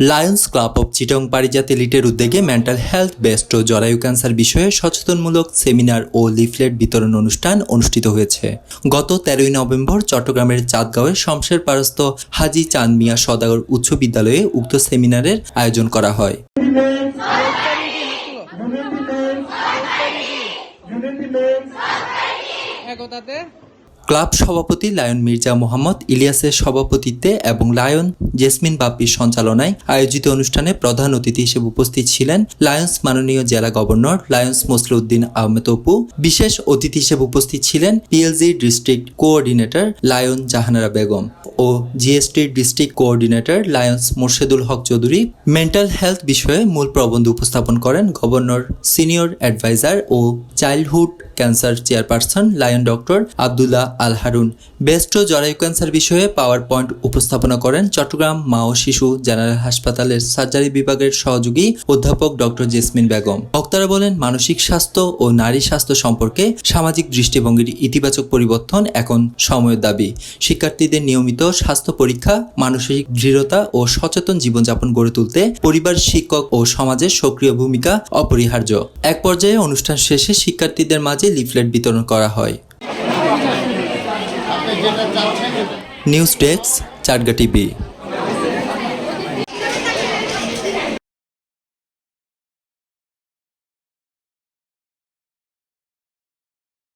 Lions club of Chittagong Parijat এলিটের উদ্যোগে mental health best ও জরায়ু cancer বিষয়ে সচেতনমূলক সেমিনার ও leaflet বিতরণ অনুষ্ঠান অনুষ্ঠিত হয়েছে। গত তেরোই নভেম্বর চট্টগ্রামের চাঁদগাঁওয়ের শমশের পারস্ত হাজি চাঁদ মিয়া সদাগর উচ্চ বিদ্যালয়ে উক্ত সেমিনারের আয়োজন করা হয়। একতাতে ক্লাব সভাপতি লায়ন মির্জা মোহাম্মদ, ইলিয়াসের সভাপতিত্বে এবং লায়ন জেসমিন বাপ্পির সঞ্চালনায় আয়োজিত অনুষ্ঠানে প্রধান অতিথি হিসেবে উপস্থিত ছিলেন লায়ন্স মাননীয় জেলা গভর্নর লায়ন্স মসলুদ্দিন আহমেদ অপু। বিশেষ অতিথি হিসেবে উপস্থিত ছিলেন PLG district coordinator lion Jahanara Begum ও GST district coordinator lions Morshedul Haque Chowdhury. Mental health বিষয়ে মূল প্রবন্ধ উপস্থাপন করেন গভর্নর সিনিয়র অ্যাডভাইজার ও childhood cancer chairperson, lion doctor Abdullah Al Harun. Breast জরায়ু ক্যান্সার বিষয়ে পাওয়ার পয়েন্ট উপস্থাপনা করেন চট্টগ্রাম মা ও শিশু জেনারেল হাসপাতালের সার্জারি বিভাগের সহযোগী অধ্যাপক ডক্টর জেসমিন বেগম। বক্তারা বলেন, মানসিক স্বাস্থ্য ও নারী স্বাস্থ্য সম্পর্কে সামাজিক দৃষ্টিভঙ্গির ইতিবাচক পরিবর্তন এখন সময়ের দাবি। শিক্ষার্থীদের নিয়মিত স্বাস্থ্য পরীক্ষা, মানসিক দৃঢ়তা ও সচেতন জীবনযাপন গড়ে তুলতে পরিবার, শিক্ষক ও সমাজের সক্রিয় ভূমিকা অপরিহার্য। এক পর্যায়ে অনুষ্ঠান শেষে শিক্ষার্থীদের মাঝে লিফলেট বিতরণ করা হয়। News desk Chatga TV.